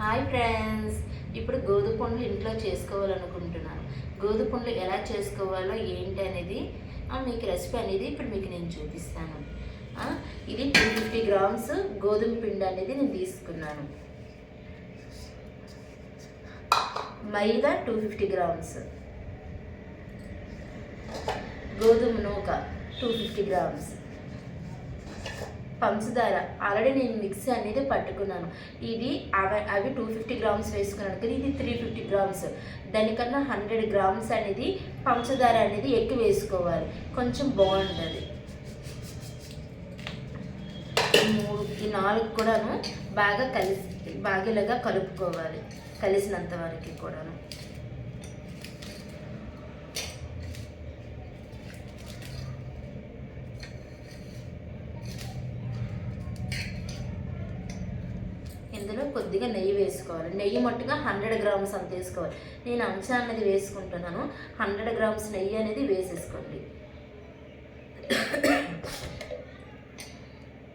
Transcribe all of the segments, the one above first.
Hi friends. ఇప్పుడు గోధుమ పండ్లు ఇంట్లో చేసుకోవాలనుకుంటున్నాను. గోధుమ పండ్లు ఎలా చేసుకోవాలో ఏంటి అనేది మీకు రెసిపీ అనేది ఇప్పుడు మీకు నేను చూపిస్తాను. ఇది టూ ఫిఫ్టీ గ్రామ్స్ గోధుమ పిండి అనేది నేను తీసుకున్నాను. మైదా టూ ఫిఫ్టీ గ్రామ్స్ గోధుమ నూక టూ ఫిఫ్టీ గ్రామ్స్ పంచదార. ఆల్రెడీ నేను మిక్సీ అనేది పట్టుకున్నాను. ఇది అవి అవి టూ ఫిఫ్టీ గ్రామ్స్ వేసుకున్నాను. కానీ ఇది త్రీ ఫిఫ్టీ గ్రామ్స్. దానికన్నా హండ్రెడ్ గ్రామ్స్ అనేది పంచదార అనేది ఎక్కువ వేసుకోవాలి. కొంచెం బాగుంటుంది. మూడు ఈ నాలుగు కూడాను బాగా కలిసి బాగా కలుపుకోవాలి. కలిసినంత వరకు కూడాను ఇందులో కొద్దిగా నెయ్యి వేసుకోవాలి. నెయ్యి మట్టుగా హండ్రెడ్ గ్రామ్స్ అంత వేసుకోవాలి. నేను అంచా అనేది వేసుకుంటున్నాను. హండ్రెడ్ గ్రామ్స్ నెయ్యి అనేది వేసేసుకోండి.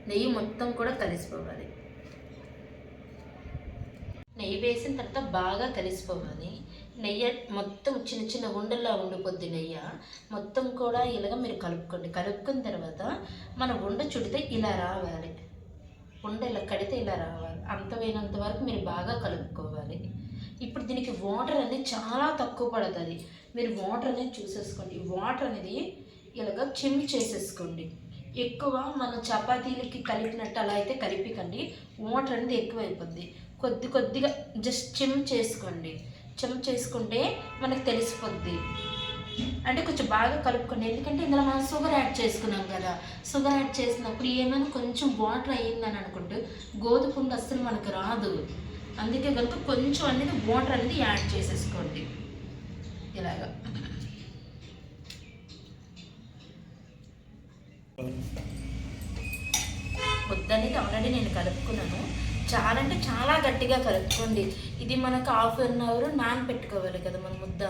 నెయ్యి మొత్తం కూడా కలిసిపోవాలి. నెయ్యి వేసిన తర్వాత బాగా కలిసిపోవాలి. నెయ్యి మొత్తం చిన్న చిన్న ఉండల్లా ఉండిపోద్ది నెయ్యి. మొత్తం కూడా ఇలాగ మీరు కలుపుకోండి. కలుపుకున్న తర్వాత మన ఉండ చుడితే ఇలా రావాలి. ఉండ ఇలా కడితే ఇలా రావాలి అంత వేయనంత వరకు మీరు బాగా కలుపుకోవాలి. ఇప్పుడు దీనికి వాటర్ అనేది చాలా తక్కువ పడుతుంది. మీరు వాటర్ అనేది చూసేసుకోండి. వాటర్ అనేది ఇలాగ చిమ్మి చేసేసుకోండి. ఎక్కువ మనం చపాతీలకి కలిపినట్టు అలా అయితే కలిపికండి. వాటర్ అనేది ఎక్కువ అయిపోద్ది కొద్ది కొద్దిగా జస్ట్ చిమ్ చేసుకోండి. చిమ్ చేసుకుంటే మనకు తెలిసిపోద్ది. అంటే కొంచెం బాగా కలుపుకోండి. ఎందుకంటే ఇందులో మనం షుగర్ యాడ్ చేసుకున్నాం కదా. షుగర్ యాడ్ చేసినప్పుడు ఏమైనా కొంచెం వాటర్ అయ్యిందని అనుకుంటే గోధుమ పిండి అస్సలు మనకు రాదు. అందుకే కనుక కొంచెం అనేది వాటర్ అనేది యాడ్ చేసేసుకోండి. ఇలాగా. పొద్దున్నది ఆల్రెడీ నేను కలుపుకున్నాను. చాలా అంటే చాలా గట్టిగా కలుపుకోండి. ఇది మనకు హాఫ్ అన్ అవర్ నానబెట్టుకోవాలి కదా మన ముద్ద.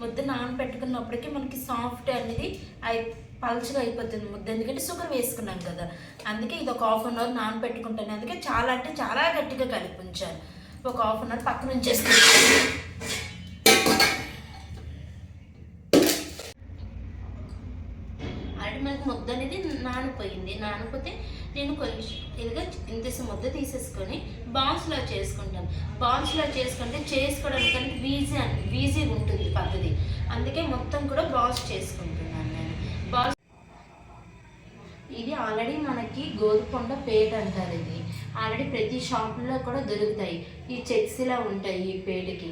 ముద్ద నానబెట్టుకున్నప్పటికీ మనకి సాఫ్ట్ అనేది అయి పల్చగా అయిపోతుంది ముద్ద. ఎందుకంటే షుగర్ వేసుకున్నాం కదా. అందుకే ఇది ఒక హాఫ్ అన్ అవర్ నానబెట్టుకుంటాను అందుకే చాలా అంటే చాలా గట్టిగా కలిపి ఉంచాను. ఒక హాఫ్ అన్ అవర్ పక్కన ఉంచేస్తాను ఆల్రెడీ మనకు ముద్ద అనేది నానిపోయింది. నానిపోతే నేను కొద్దిగా ఇదిగా ఇంత ముద్ద తీసేసుకొని బాల్స్లో చేసుకుంటాను బాల్స్లో చేసుకుంటే చేసుకోవడానికి వీజీ అని వీజీ ఉంటుంది పద్ధతి. అందుకే మొత్తం కూడా బాల్స్ చేసుకుంటున్నాను నేను. బాల్స్ ఇది ఆల్రెడీ మనకి గోధుకొండ పేట అంటారు ఇది. ఆల్రెడీ ప్రతి షాపుల్లో కూడా దొరుకుతాయి. ఈ చెక్స్ ఇలా ఉంటాయి ఈ పేటకి.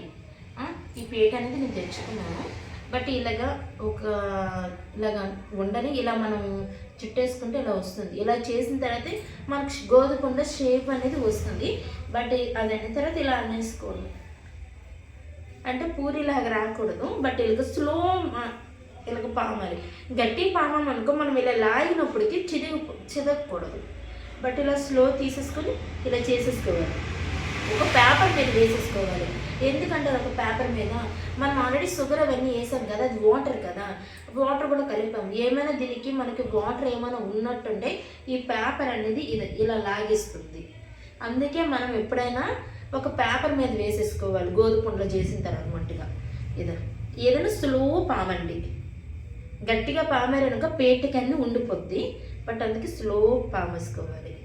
ఈ పేట అనేది నేను తెచ్చుకున్నాను. బట్ ఇలాగా ఒక ఇలాగా ఉండని ఇలా మనం చుట్టేసుకుంటే ఇలా వస్తుంది. ఇలా చేసిన తర్వాత మనకు గోధుకొండ షేప్ అనేది వస్తుంది. బట్ అది అయిన తర్వాత ఇలా అనేసుకోండి అంటే పూరిలాగా రాకూడదు. బట్ ఇలాగ స్లో ఇలాగ పామాలి గట్టి పామం అనుకో మనం ఇలా లాగినప్పటికీ చిరిగి చిదగకూడదు. బట్ ఇలా స్లో తీసేసుకొని ఇలా చేసేసుకోవాలి. ఒక పేపర్ మీద వేసేసుకోవాలి. ఎందుకంటే ఒక పేపర్ మీద మనం ఆల్రెడీ షుగర్ అవన్నీ వేసాం కదా అది వాటర్ కదా వాటర్ కూడా కలిపాం ఏమైనా దీనికి మనకి వాటర్ ఏమైనా ఉన్నట్టుంటే ఈ పేపర్ అనేది ఇది ఇలా లాగేస్తుంది. అందుకే మనం ఎప్పుడైనా ఒక పేపర్ మీద వేసేసుకోవాలి గోధుమలో చేసిన తర్వాత మట్టుగా. ఇది ఏదైనా స్లో పామండి. గట్టిగా పామారనుక పేటకన్నీ ఉండిపోద్ది. బట్ అందుకే స్లో పామేసుకోవాలి.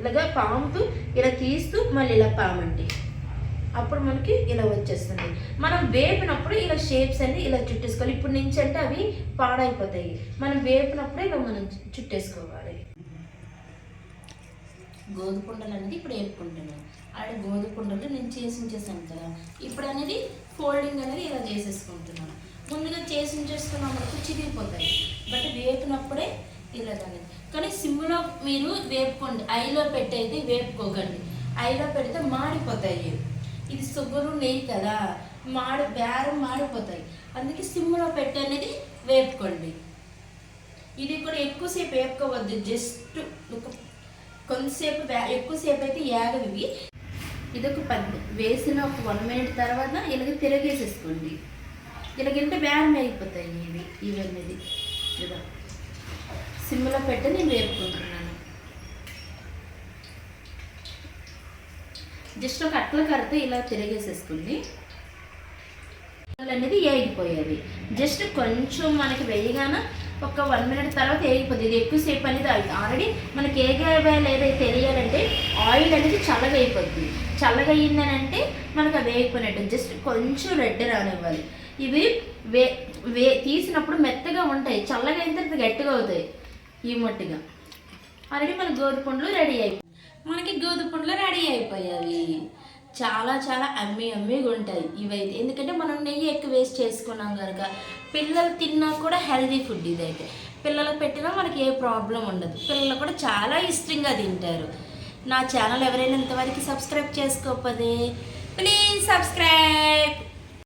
ఇలాగా పాముతూ ఇలా తీస్తూ మళ్ళీ ఇలా పామండి అప్పుడు మనకి ఇలా వచ్చేస్తుంది. మనం వేపినప్పుడు ఇలా షేప్స్ అన్ని ఇలా చుట్టేసుకోవాలి. ఇప్పుడు నుంచి అంటే అవి పాడైపోతాయి. మనం వేపినప్పుడే ఇలా మనం చుట్టేసుకోవాలి. గోధుకుండలు అనేది ఇప్పుడు వేపుకుంటున్నాను ఆడ గోధుకుండలు నేను చేసి ఉంచేసాను కదా. ఇప్పుడు అనేది ఫోల్డింగ్ అనేది ఇలా చేసేసుకుంటున్నాను ముందుగా చేసి ఉంచేసుకున్నాం మనకు చిరిగిపోతాయి బట్ వేపినప్పుడే ఇలాగనేది కానీ సిమ్లో మీరు వేపుకోండి. ఐలో పెట్టయితే వేపుకోకండి. ఐలో పెడితే మాడిపోతాయి. ఇది షుగరు నెయ్యి కదా. మాడి బేరం మాడిపోతాయి. అందుకే సిమ్లో పెట్టి అనేది వేపుకోండి. ఇది కూడా ఎక్కువసేపు వేపుకోవద్దు. జస్ట్ ఒక కొంతసేపు ఎక్కువసేపు అయితే ఏగవి ఇది ఒక పది వేసిన ఒక వన్ మినిట్ తర్వాత ఇలాగ తిరగేసేసుకోండి. ఇలాగంటే బేరం అయిపోతాయి ఇవి ఇవన్నీ. ఇలా సిమ్లో పెట్టి నేను వేపుకుంటున్నాను. జస్ట్ ఒక అట్ల కరితే ఇలా తిరిగేసేసుకుంది. అనేది ఏగిపోయేది. జస్ట్ కొంచెం మనకి వేయగాన ఒక వన్ మినిట్ తర్వాత ఏగిపోతుంది ఇది ఎక్కువసేపు అనేది ఆల్రెడీ మనకి ఏగా లేదా తెలియాలంటే ఆయిల్ అనేది చల్లగా అయిపోతుంది చల్లగా అయిందని అంటే మనకు అది వేగిపోయినట్టు. జస్ట్ కొంచెం రెడ్ రానివ్వాలి. ఇవి వే వే తీసినప్పుడు మెత్తగా ఉంటాయి. చల్లగా అయిన తర్వాత గట్టిగా అవుతాయి. ఈ మట్టిగా. ఆల్రెడీ మన గోధుపండ్లు రెడీ అయిపోయి మనకి గోధుమపండ్లు రెడీ అయిపోయాయి. చాలా చాలా అమ్మి అమ్మిగా ఉంటాయి ఇవైతే. ఎందుకంటే మనం నెయ్యి ఎక్కువ వేస్ట్ చేసుకున్నాం కనుక పిల్లలు తిన్నా కూడా హెల్దీ ఫుడ్ ఇదైతే. పిల్లలకు పెట్టినా మనకి ఏ ప్రాబ్లం ఉండదు. పిల్లలు కూడా చాలా ఇష్టంగా తింటారు. నా ఛానల్ ఎవరైనా ఇంతవరకు సబ్స్క్రైబ్ చేసుకోకపోతే ప్లీజ్ సబ్స్క్రైబ్.